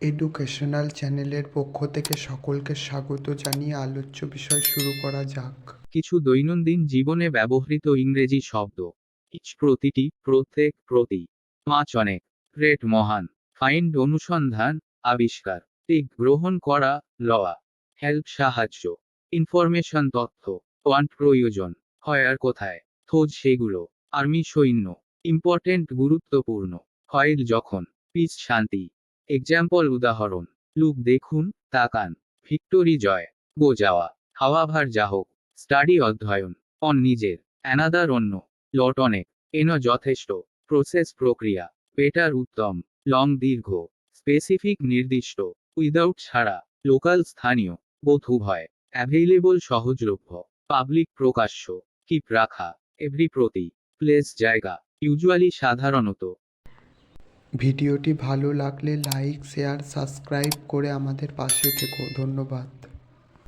Educational চ্যানেলের পক্ষ থেকে সকলকে স্বাগত জানিয়ে আলোচ্য বিষয় শুরু করা যাক। কিছু দৈনন্দিন জীবনে ব্যবহৃত ইংরেজি শব্দ। প্রতিটি, প্রত্যেক প্রতি। পাঁচ অনেক। গ্রেট মহান। ফাইন্ড অনুসন্ধান, আবিষ্কার। টিক, গ্রহণ করা, লওয়া। হেল্প, সাহায্য। ইনফরমেশন, তথ্য। ওয়ান্ট প্রয়োজন। হয় আর কোথায়? খোঁজ, সেগুলো। আর্মি সৈন্য। ইম্পর্টেন্ট, গুরুত্বপূর্ণ। ফাইল যখন। পিস শান্তি। এক্সাম্পল উদাহরণ। লুক, দেখুন, তাকান। ভিক্টোরি জয়। গো যাওয়া। হাওয়াভার যাহোক স্টাডি অধ্যয়ন। অন নিজের। অ্যানাদার অন্য। লট অনেক। এন যথেষ্ট। প্রসেস প্রক্রিয়া। বেটার উত্তম। লং দীর্ঘ। স্পেসিফিক নির্দিষ্ট। উইদাউট ছাড়া লোকাল স্থানীয়। বোধ উভয়। অ্যাভেইলেবল সহজলভ্য। পাবলিক প্রকাশ্য। কিপ রাখা। এভরি প্রতি। প্লেস জায়গা। ইউজুয়ালি সাধারণত। ভিডিওটি ভালো লাগলে লাইক শেয়ার সাবস্ক্রাইব করে আমাদের পাশে থেকো। ধন্যবাদ।